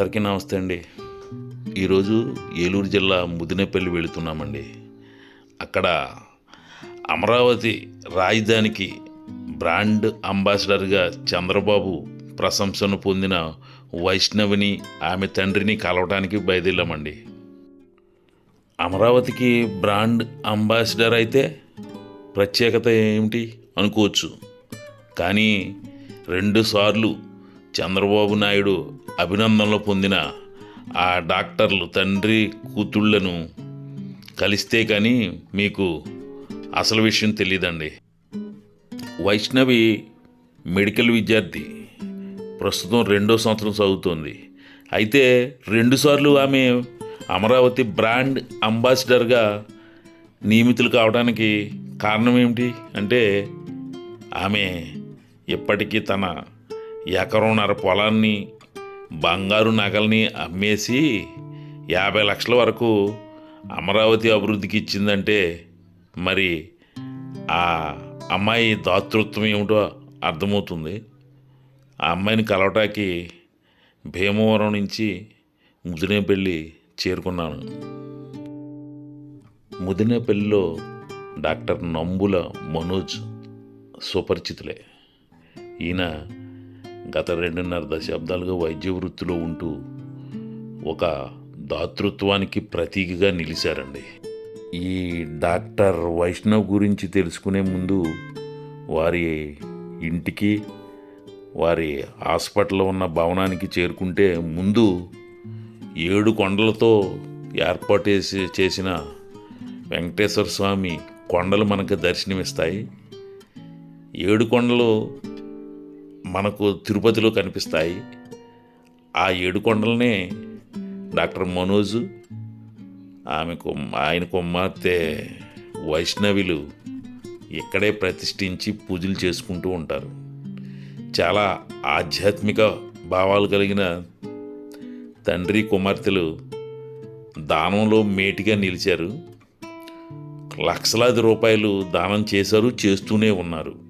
అందరికీ నమస్తే అండి. ఈరోజు ఏలూరు జిల్లా ముదినేపల్లి వెళుతున్నామండి. అక్కడ అమరావతి రాజధానికి బ్రాండ్ అంబాసిడర్గా చంద్రబాబు ప్రశంసను పొందిన వైష్ణవిని ఆమె తండ్రిని కలవటానికి బయలుదేరామండి. అమరావతికి బ్రాండ్ అంబాసిడర్ అయితే ప్రత్యేకత ఏమిటి అనుకోవచ్చు. కానీ రెండుసార్లు చంద్రబాబు నాయుడు అభినందనలు పొందిన ఆ డాక్టర్లు తండ్రి కూతుళ్ళను కలిస్తే కానీ మీకు అసలు విషయం తెలియదండి వైష్ణవి మెడికల్ విద్యార్థి. ప్రస్తుతం రెండో సంవత్సరం చదువుతోంది. అయితే రెండుసార్లు ఆమె అమరావతి బ్రాండ్ అంబాసిడర్గా నియమితులు కావడానికి కారణం ఏమిటి? అంటే ఆమె ఇప్పటికీ తన ఎకరంన్నర పొలాన్ని బంగారు నగల్ని అమ్మేసి యాభై లక్షల వరకు అమరావతి అభివృద్ధికి ఇచ్చిందంటే మరి ఆ అమ్మాయి దాతృత్వం ఏమిటో అర్థమవుతుంది. ఆ అమ్మాయిని కలవటానికి భీమవరం నుంచి ముదినేపల్లి చేరుకున్నాను. ముదినేపల్లిలో డాక్టర్ నంబుల మనోజ్ సుపరిచితులే. ఈయన గత రెండున్నర దశాబ్దాలుగా వైద్య వృత్తిలో ఉంటూ ఒక దాతృత్వానికి ప్రతీకగా నిలిచారండి. ఈ డాక్టర్ వైష్ణవ్ గురించి తెలుసుకునే ముందు వారి ఇంటికి వారి హాస్పిటల్లో ఉన్న భవనానికి చేరుకుంటే ముందు ఏడు కొండలతో ఏర్పాటు చేసి చేసిన వెంకటేశ్వర స్వామి కొండలు మనకు దర్శనమిస్తాయి. ఏడు కొండలు మనకు తిరుపతిలో కనిపిస్తాయి. ఆ ఏడు కొండలనే డాక్టర్ మనోజు ఆమె కుమ్- ఆయన కుమార్తె వైష్ణవిలు ఇక్కడే ప్రతిష్ఠించి పూజలు చేసుకుంటూ ఉంటారు. చాలా ఆధ్యాత్మిక భావాలు కలిగిన తండ్రి కుమార్తెలు దానంలో మేటిగా నిలిచారు. లక్షలాది రూపాయలు దానం చేశారు చేస్తూనే ఉన్నారు.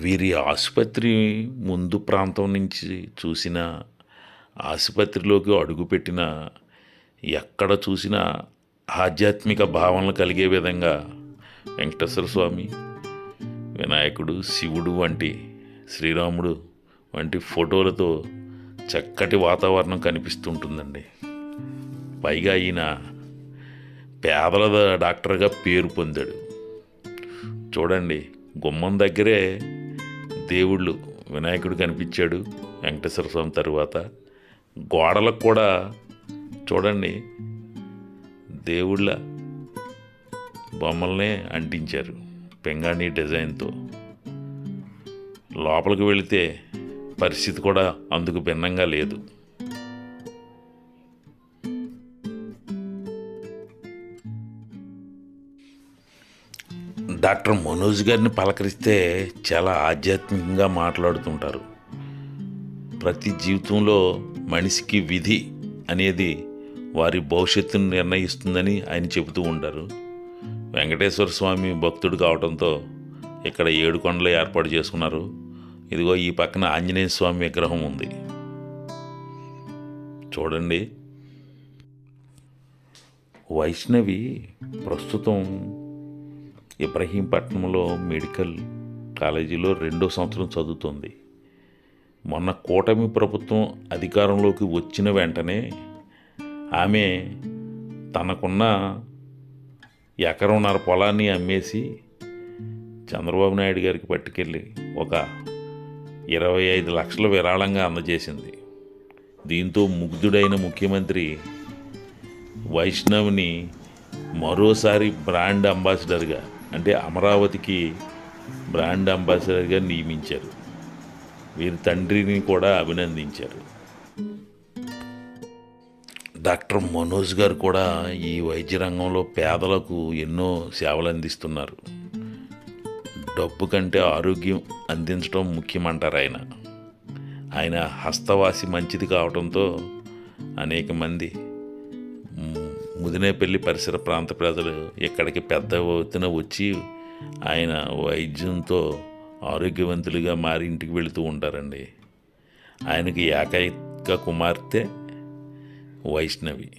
వీరి ఆసుపత్రి ముందు ప్రాంతం నుంచి చూసిన ఆసుపత్రిలోకి అడుగుపెట్టిన ఎక్కడ చూసినా ఆధ్యాత్మిక భావనలు కలిగే విధంగా వెంకటేశ్వర స్వామి వినాయకుడు శివుడు వంటి శ్రీరాముడు వంటి ఫోటోలతో చక్కటి వాతావరణం కనిపిస్తుంటుందండి. పైగా ఈయన పేదల డాక్టర్గా పేరు పొందాడు. చూడండి గుమ్మం దగ్గరే దేవుళ్ళు వినాయకుడు కనిపించాడు వెంకటేశ్వర స్వామి తరువాత. గోడలకు కూడా చూడండి దేవుళ్ళ బొమ్మల్నే అంటించారు పెంగాణి డిజైన్తో. లోపలికి వెళితే పరిస్థితి కూడా అందుకు భిన్నంగా లేదు. డాక్టర్ మనోజ్ గారిని పలకరిస్తే చాలా ఆధ్యాత్మికంగా మాట్లాడుతుంటారు. ప్రతి జీవితంలో మనిషికి విధి అనేది వారి భవిష్యత్తును నిర్ణయిస్తుందని ఆయన చెబుతూ ఉంటారు. వెంకటేశ్వర స్వామి భక్తుడు కావడంతో ఇక్కడ ఏడు కొండలు ఏర్పాటు చేసుకున్నారు. ఇదిగో ఈ పక్కన ఆంజనేయ స్వామి విగ్రహం ఉంది. చూడండి. వైష్ణవి ప్రస్తుతం ఇబ్రహీంపట్నంలో మెడికల్ కాలేజీలో రెండో సంవత్సరం చదువుతుంది. మొన్న కూటమి ప్రభుత్వం అధికారంలోకి వచ్చిన వెంటనే ఆమె తనకున్న ఎకరంన్నర పొలాన్ని అమ్మేసి చంద్రబాబు నాయుడు గారికి పట్టుకెళ్ళి ఒక ఇరవై ఐదు లక్షల విరాళంగా అందజేసింది. దీంతో ముగ్ధుడైన ముఖ్యమంత్రి వైష్ణవ్ని మరోసారి బ్రాండ్ అంబాసిడర్గా అంటే అమరావతికి బ్రాండ్ అంబాసిడర్గా నియమించారు. వీరి తండ్రిని కూడా అభినందించారు. డాక్టర్ మనోజ్ గారు కూడా ఈ వైద్య రంగంలో పేదలకు ఎన్నో సేవలు అందిస్తున్నారు. డబ్బు కంటే ఆరోగ్యం అందించడం ముఖ్యమంటారు ఆయన. ఆయన హస్తవాసి మంచిది కావడంతో అనేక మంది ముదినేపల్లి పరిసర ప్రాంత ప్రజలు ఇక్కడికి పెద్ద ఎత్తున వచ్చి ఆయన వైద్యంతో ఆరోగ్యవంతులుగా మారి ఇంటికి వెళుతూ ఉంటారండి. ఆయనకి ఏకైక కుమార్తె వైష్ణవి.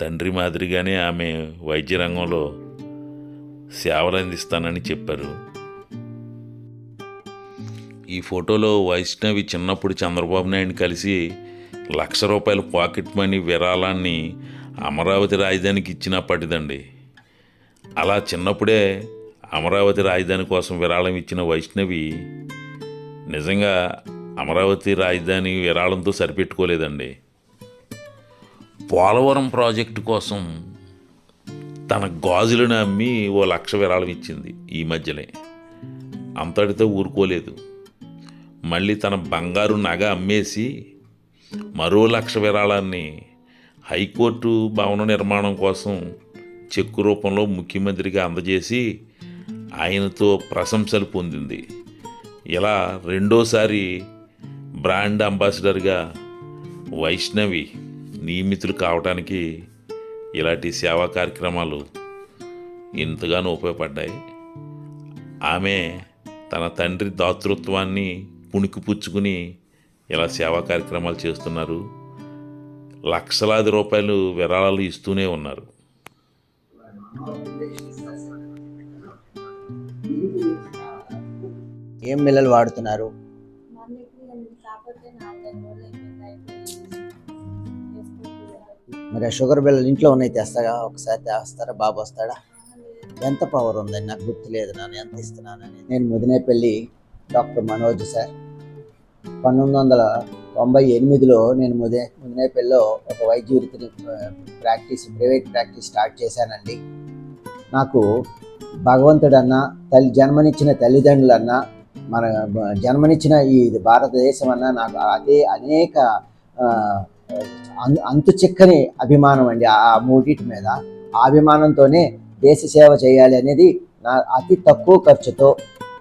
తండ్రి మాదిరిగానే ఆమె వైద్య రంగంలో సేవలు అందిస్తానని చెప్పారు. ఈ ఫోటోలో వైష్ణవి చిన్నప్పుడు చంద్రబాబు నాయుడు కలిసి లక్ష రూపాయల పాకెట్ మనీ విరాళాన్ని అమరావతి రాజధానికి ఇచ్చినప్పటిదండి. అలా చిన్నప్పుడే అమరావతి రాజధాని కోసం విరాళం ఇచ్చిన వైష్ణవి నిజంగా అమరావతి రాజధాని విరాళంతో సరిపెట్టుకోలేదండి. పోలవరం ప్రాజెక్టు కోసం తన గాజులను అమ్మి ఓ లక్ష విరాళం ఇచ్చింది ఈ మధ్యనే. అంతటితో ఊరుకోలేదు. మళ్ళీ తన బంగారు నగ అమ్మేసి మరో లక్ష విరాళాన్ని హైకోర్టు భవన నిర్మాణం కోసం చెక్కు రూపంలో ముఖ్యమంత్రికి అందజేసి ఆయనతో ప్రశంసలు పొందింది. ఇలా రెండోసారి బ్రాండ్ అంబాసిడర్గా వైష్ణవి నియమితులు కావడానికి ఇలాంటి సేవా కార్యక్రమాలు ఎంతగానో ఉపయోగపడ్డాయి. ఆమె తన తండ్రి దాతృత్వాన్ని పుణికిపుచ్చుకుని ఇలా సేవా కార్యక్రమాలు చేస్తున్నారు. లక్షలాది రూపాయలు విరాళాలు ఇస్తూనే ఉన్నారు. ఏం మిల్లలు వాడుతున్నారు? మరి ఆ షుగర్ బిల్లలు ఇంట్లో ఉన్నాయి తెస్తాగా? ఒకసారి తెస్తారా? బాబు వస్తాడా? ఎంత పవర్ ఉందని నాకు గుర్తులేదు నాన్న. ఎంత ఇస్తున్నానని. నేను ముదినేపల్లి డాక్టర్ మనోజ్ సార్. పంతొమ్మిది వందల తొంభై ఎనిమిదిలో నేను ముదే ముదినేపల్లిలో ఒక వైద్య వృత్తిని ప్రాక్టీస్ ప్రైవేట్ ప్రాక్టీస్ స్టార్ట్ చేశానండి. నాకు భగవంతుడన్నా తల్లి జన్మనిచ్చిన తల్లిదండ్రులన్నా మన జన్మనిచ్చిన ఈ భారతదేశం అన్నా నాకు అదే అనేక అంతు చిక్కని అభిమానం అండి ఆ ఆ మూడిటి మీద. ఆ అభిమానంతోనే దేశ సేవ చేయాలి అనేది నా అతి తక్కువ ఖర్చుతో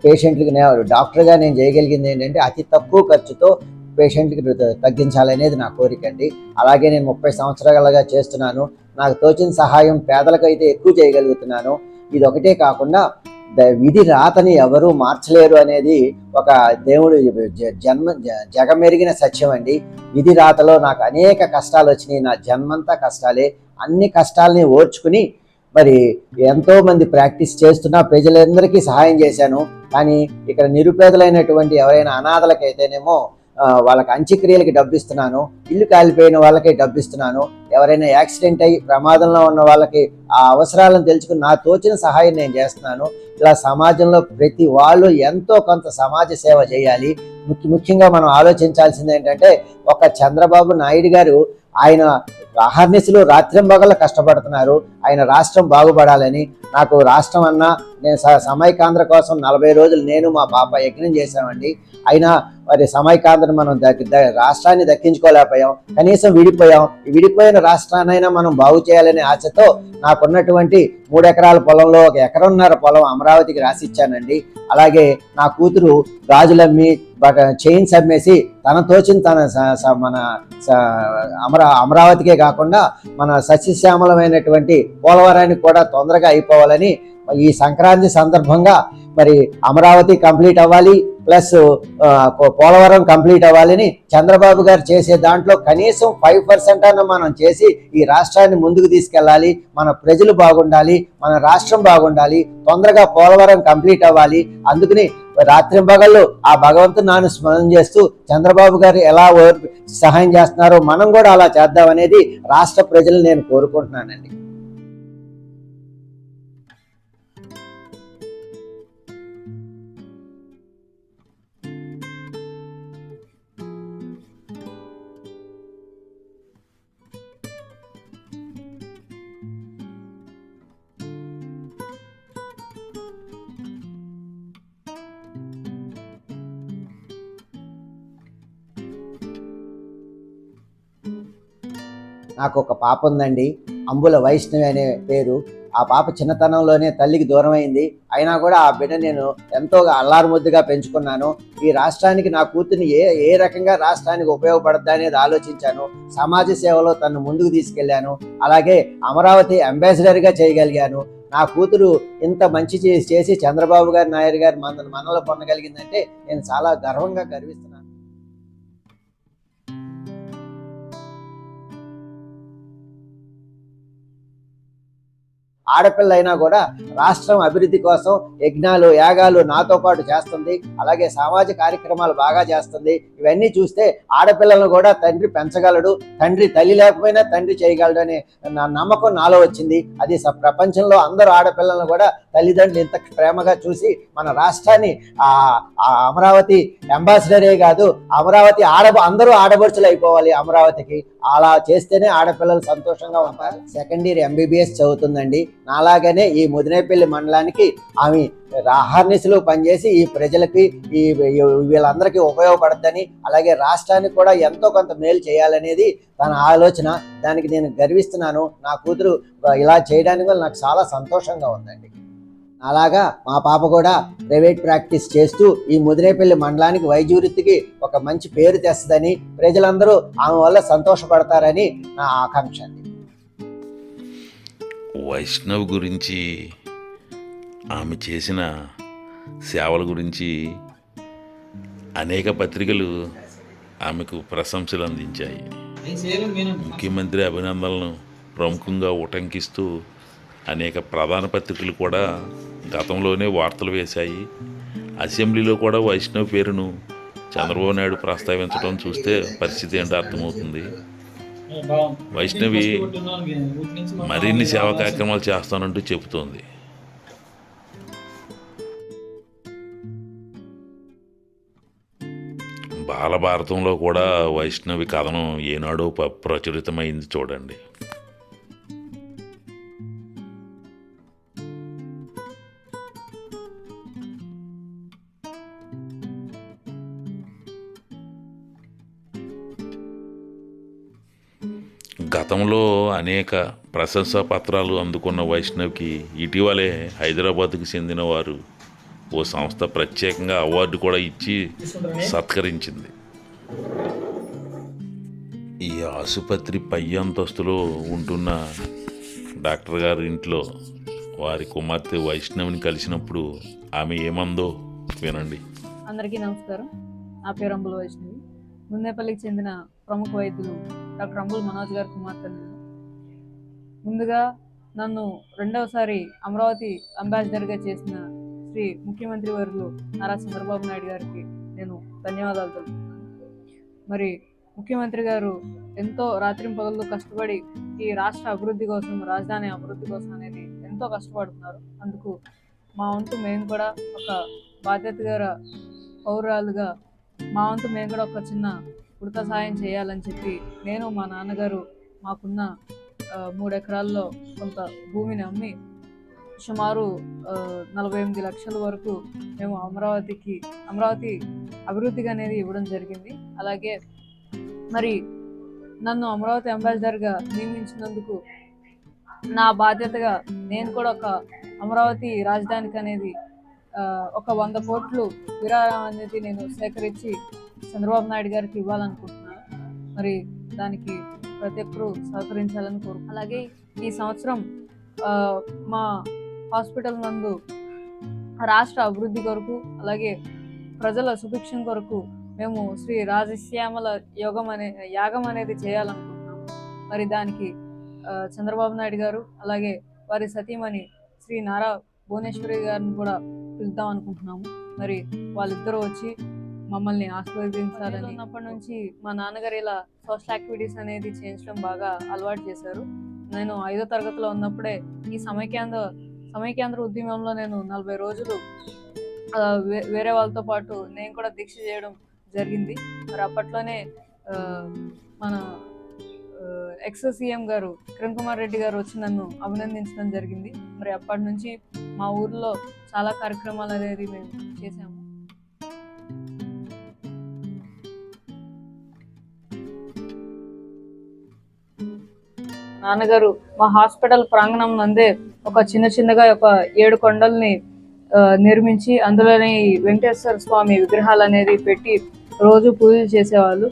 పేషెంట్లకి నేను డాక్టర్గా నేను చేయగలిగింది ఏంటంటే అతి తక్కువ ఖర్చుతో పేషెంట్కి తగ్గించాలనేది నా కోరిక అండి. అలాగే నేను ముప్పై సంవత్సరాలుగా చేస్తున్నాను. నాకు తోచిన సహాయం పేదలకు అయితే ఎక్కువ చేయగలుగుతున్నాను. ఇది ఒకటే కాకుండా ద- విధి రాతని ఎవరూ మార్చలేరు అనేది ఒక దేవుడు జ- జన్మ జగమెరిగిన సత్యం అండి. విధి రాతలో నాకు అనేక కష్టాలు వచ్చినాయి. నా జన్మంతా కష్టాలే. అన్ని కష్టాలని ఓర్చుకుని మరి ఎంతో మంది ప్రాక్టీస్ చేస్తున్నా ప్రజలందరికీ సహాయం చేశాను. కానీ ఇక్కడ నిరుపేదలైనటువంటి ఎవరైనా అనాథలకైతేనేమో వాళ్ళకి అంత్యక్రియలకి డబ్బు ఇస్తున్నాను ఇల్లు కాలిపోయిన వాళ్ళకి డబ్బు ఇస్తున్నాను ఎవరైనా యాక్సిడెంట్ అయ్యి ప్రమాదంలో ఉన్న వాళ్ళకి ఆ అవసరాలను తెలుసుకుని నా తోచిన సహాయం నేను చేస్తున్నాను. ఇలా సమాజంలో ప్రతి వాళ్ళు ఎంతో కొంత సమాజ సేవ చేయాలి. ముఖ్య ముఖ్యంగా మనం ఆలోచించాల్సింది ఏంటంటే ఒక చంద్రబాబు నాయుడు గారు ఆయన అహర్నిశలు రాత్రింబగల కష్టపడుతున్నారు. ఆయన రాష్ట్రం బాగుపడాలని నాకు రాష్ట్రం అన్నా నేను స- సమైకాంధ్ర కోసం నలభై రోజులు నేను మా పాప యజ్ఞం చేశామండి. అయినా మరి సమైకాంధ్ర మనం రాష్ట్రాన్ని దక్కించుకోలేకపోయాం. కనీసం విడిపోయాం. విడిపోయిన రాష్ట్రాన్నైనా మనం బాగు చేయాలనే ఆశతో నాకున్నటువంటి మూడు ఎకరాల పొలంలో ఒక ఎకరన్నర పొలం అమరావతికి రాసిచ్చానండి. అలాగే నా కూతురు గాజులమ్మి చైన్స్ అమ్మేసి తన తోచిన తన స- స- మన అమరా అమరావతికే కాకుండా మన సస్యశ్యామలమైనటువంటి పోలవరానికి కూడా తొందరగా అయిపోవాలని ఈ సంక్రాంతి సందర్భంగా మరి అమరావతి కంప్లీట్ అవ్వాలి ప్లస్ పోలవరం కంప్లీట్ అవ్వాలని చంద్రబాబు గారు చేసే దాంట్లో కనీసం ఫైవ్ పర్సెంట్ అన్న మనం చేసి ఈ రాష్ట్రాన్ని ముందుకు తీసుకెళ్ళాలి మన ప్రజలు బాగుండాలి మన రాష్ట్రం బాగుండాలి తొందరగా పోలవరం కంప్లీట్ అవ్వాలి. అందుకని రాత్రి పగళ్ళు ఆ భగవంతుని నాను స్మరణ చేస్తూ చంద్రబాబు గారు ఎలా ఓ- సహాయం చేస్తున్నారో మనం కూడా అలా చేద్దామనేది రాష్ట్ర ప్రజలు నేను కోరుకుంటున్నానండి. నాకు ఒక పాప ఉందండి అంబుల వైష్ణవి అనే పేరు. ఆ పాప చిన్నతనంలోనే తల్లికి దూరం అయింది అయినా కూడా ఆ బిడ్డ నేను ఎంతో అల్లారుముద్దుగా పెంచుకున్నాను. ఈ రాష్ట్రానికి నా కూతుర్ని ఏ ఏ రకంగా రాష్ట్రానికి ఉపయోగపడద్దా అనేది ఆలోచించాను. సమాజ సేవలో తను ముందుకు తీసుకెళ్ళాను అలాగే అమరావతి అంబాసిడర్గా చేయగలిగాను. నా కూతురు ఇంత మంచి చేసి చంద్రబాబు గారు నాయుడు గారి మన మనలో పొందగలిగిందంటే నేను చాలా గర్వంగా గర్విస్తున్నాను. ఆడపిల్ల అయినా కూడా రాష్ట్రం అభివృద్ధి కోసం యజ్ఞాలు యాగాలు నాతో పాటు చేస్తుంది. అలాగే సామాజిక కార్యక్రమాలు బాగా చేస్తుంది. ఇవన్నీ చూస్తే ఆడపిల్లలను కూడా తండ్రి పెంచగలడు. తండ్రి తల్లి లేకపోయినా తండ్రి చేయగలడు అనే నా నమ్మకం నాలో వచ్చింది. అది ప్రపంచంలో అందరూ ఆడపిల్లలను కూడా తల్లిదండ్రులు ఇంత ప్రేమగా చూసి మన రాష్ట్రాన్ని ఆ అమరావతి అంబాసిడరే కాదు అమరావతి ఆడ అందరూ ఆడబడుచులు అయిపోవాలి అమరావతికి. అలా చేస్తేనే ఆడపిల్లలు సంతోషంగా ఉంటారు. సెకండ్ ఇయర్ ఎంబీబీఎస్ చదువుతుందండి. నాలాగనే ఈ ముదినేపల్లి మండలానికి ఆమె అహర్నిశలు పనిచేసి ఈ ప్రజలకి ఈ- వీళ్ళందరికీ ఉపయోగపడద్దని అలాగే రాష్ట్రానికి కూడా ఎంతో కొంత మేలు చేయాలనేది తన ఆలోచన. దానికి నేను గర్విస్తున్నాను. నా కూతురు ఇలా చేయడానికి వల్ల నాకు చాలా సంతోషంగా ఉందండి. అలాగా మా పాప కూడా ప్రైవేట్ ప్రాక్టీస్ చేస్తూ ఈ ముదినేపల్లి మండలానికి వైద్య వృత్తికి ఒక మంచి పేరు తెస్తుందని ప్రజలందరూ ఆమె వల్ల సంతోషపడతారని నా ఆకాంక్ష వైష్ణవ్ గురించి ఆమె చేసిన సేవల గురించి అనేక పత్రికలు ఆమెకు ప్రశంసలు అందించాయి. ముఖ్యమంత్రి అభినందనలను ప్రముఖంగా ఉటంకిస్తూ అనేక ప్రధాన పత్రికలు కూడా గతంలోనే వార్తలు వేశాయి. అసెంబ్లీలో కూడా వైష్ణవ్ పేరును చంద్రబాబు నాయుడు ప్రస్తావించడం చూస్తే పరిస్థితి ఏంటో అర్థమవుతుంది. వైష్ణవి మరిన్ని సేవా కార్యక్రమాలు చేస్తానంటూ చెబుతోంది. బాలభారతంలో కూడా వైష్ణవి కథనం ఏనాడో ప్రచురితమైంది చూడండి. గతంలో అనేక ప్రశంసా పత్రాలు అందుకున్న వైష్ణవ్కి ఇటీవలే హైదరాబాద్కు చెందిన వారు ఓ సంస్థ ప్రత్యేకంగా అవార్డు కూడా ఇచ్చి సత్కరించింది. ఈ ఆసుపత్రి పై అంతస్తులో ఉంటున్న డాక్టర్ గారి ఇంట్లో వారి కుమార్తె వైష్ణవిని కలిసినప్పుడు ఆమె ఏమందో వినండి. అందరికీ నమస్కారం. నా పేరు అంబుల వైష్ణవి. ముందేపల్లికి చెందిన ప్రముఖ వైద్యులు డాక్టర్ అంబుల్ మనోజ్ గారి కుమార్తె నేను. ముందుగా నన్ను రెండవసారి అమరావతి అంబాసిడర్గా చేసిన శ్రీ ముఖ్యమంత్రి వర్యులు నారా చంద్రబాబు నాయుడు గారికి నేను ధన్యవాదాలు తెలుపుతున్నాను. మరి ముఖ్యమంత్రి గారు ఎంతో రాత్రింపగళ్ళు కష్టపడి ఈ రాష్ట్ర అభివృద్ధి కోసం రాజధాని అభివృద్ధి కోసం అనేది ఎంతో కష్టపడుతున్నారు. అందుకు మా వంతు మేము కూడా ఒక బాధ్యత గారు పౌరాలుగా మా వంతు మేము కూడా ఒక చిన్న ఉడత సాయం చేయాలని చెప్పి నేను మా నాన్నగారు మాకున్న మూడు ఎకరాల్లో కొంత భూమిని అమ్మి సుమారు నలభై ఎనిమిది లక్షల వరకు మేము అమరావతికి అమరావతి అభివృద్ధికి అనేది ఇవ్వడం జరిగింది. అలాగే మరి నన్ను అమరావతి అంబాసిడర్గా నియమించినందుకు నా బాధ్యతగా నేను కూడా ఒక అమరావతి రాజధానికి అనేది ఒక వంద కోట్లు విరాళం అనేది నేను సేకరించి చంద్రబాబు నాయుడు గారికి ఇవ్వాలనుకుంటున్నాను మరి దానికి ప్రతి ఒక్కరూ సహకరించాలని కోరు అలాగే ఈ సంవత్సరం మా హాస్పిటల్ నందు రాష్ట్ర అభివృద్ధి కొరకు అలాగే ప్రజల సుభిక్షం కొరకు మేము శ్రీ రాజశ్యామల యోగం అనే యాగం అనేది చేయాలనుకుంటున్నాము. మరి దానికి చంద్రబాబు నాయుడు గారు అలాగే వారి సతీమణి శ్రీ నారా భువనేశ్వరి గారిని కూడా పిలుద్దాం అనుకుంటున్నాము. మరి వాళ్ళిద్దరూ వచ్చి మమ్మల్ని ఆశీర్వదించాలని ఉన్నప్పటి నుంచి మా నాన్నగారు ఇలా సోషల్ యాక్టివిటీస్ అనేది చేయించడం బాగా అలవాటు చేశారు. నేను ఐదో తరగతిలో ఉన్నప్పుడే ఈ సమైక్యాంధ్ర సమైక్యాంధ్ర ఉద్యమంలో నేను నలభై రోజులు వేరే వాళ్ళతో పాటు నేను కూడా దీక్ష చేయడం జరిగింది. మరి అప్పట్లోనే మన ఎక్స్ సీఎం గారు కిరణ్ కుమార్ రెడ్డి గారు వచ్చి నన్ను అభినందించడం జరిగింది. మరి అప్పటి నుంచి మా ఊర్లో చాలా కార్యక్రమాలు అనేది మేము చేసాము నాన్నగారు మా హాస్పిటల్ ప్రాంగణం నందే ఒక చిన్న చిన్నగా ఒక ఏడు కొండల్ని నిర్మించి అందులోనే వెంకటేశ్వర స్వామి విగ్రహాలు అనేది పెట్టి రోజు పూజలు చేసేవాళ్ళు.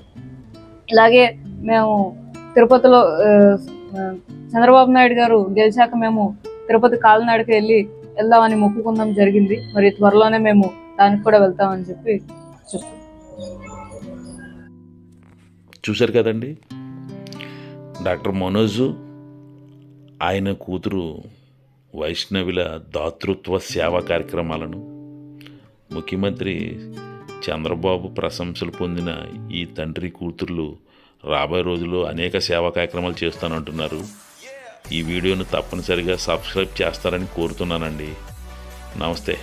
ఇలాగే మేము తిరుపతిలో చంద్రబాబు నాయుడు గారు గెలిచాక మేము తిరుపతి కాలినాడకి వెళ్ళి వెళ్దామని మొక్కుకుందాం జరిగింది. మరి త్వరలోనే మేము దానికి కూడా వెళ్తామని చెప్పి చూస్తాం చూశారు కదండి? డాక్టర్ మనోజు ఆయన కూతురు వైష్ణవిల దాతృత్వ సేవా కార్యక్రమాలను ముఖ్యమంత్రి చంద్రబాబు ప్రశంసలు పొందిన ఈ తండ్రి కూతుర్లు రాబోయే రోజుల్లో అనేక సేవా కార్యక్రమాలు చేస్తానంటున్నారు. ఈ వీడియోను తప్పనిసరిగా సబ్స్క్రైబ్ చేస్తారని కోరుతున్నానండి. నమస్తే.